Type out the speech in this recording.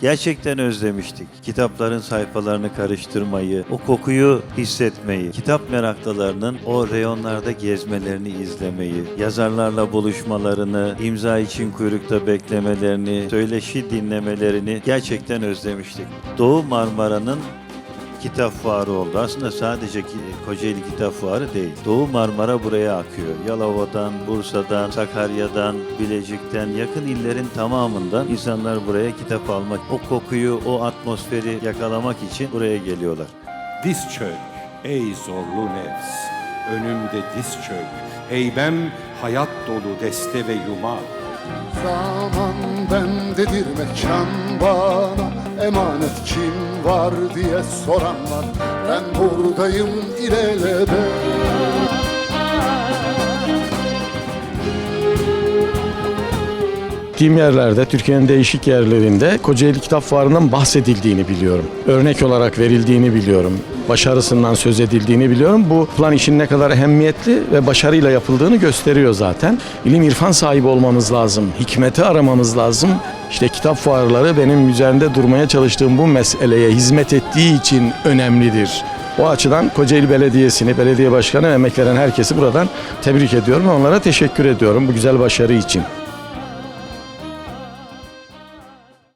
Gerçekten özlemiştik. Kitapların sayfalarını karıştırmayı, o kokuyu hissetmeyi, kitap meraklılarının o reyonlarda gezmelerini izlemeyi, yazarlarla buluşmalarını, imza için kuyrukta beklemelerini, söyleşi dinlemelerini gerçekten özlemiştik. Doğu Marmara'nın kitap fuarı oldu. Aslında sadece Kocaeli Kitap Fuarı değil. Doğu Marmara buraya akıyor. Yalova'dan, Bursa'dan, Sakarya'dan, Bilecik'ten, yakın illerin tamamından insanlar buraya kitap almak, o kokuyu, o atmosferi yakalamak için buraya geliyorlar. Diz çök ey zorlu nefs, önümde diz çök. Heybem hayat dolu deste ve yumak. Zaman bendedir mekan bana Emanet kim var diye soran var Ben buradayım ilelebet Gittiğim yerlerde, Türkiye'nin değişik yerlerinde Kocaeli Kitap Fuarı'ndan bahsedildiğini biliyorum. Örnek olarak verildiğini biliyorum. Başarısından söz edildiğini biliyorum. Bu plan işin ne kadar ehemmiyetli ve başarıyla yapıldığını gösteriyor zaten. İlim irfan sahibi olmamız lazım. Hikmeti aramamız lazım. İşte kitap fuarları benim üzerinde durmaya çalıştığım bu meseleye hizmet ettiği için önemlidir. O açıdan Kocaeli Belediyesi'ni, belediye başkanı ve emek herkesi buradan tebrik ediyorum ve onlara teşekkür ediyorum bu güzel başarı için.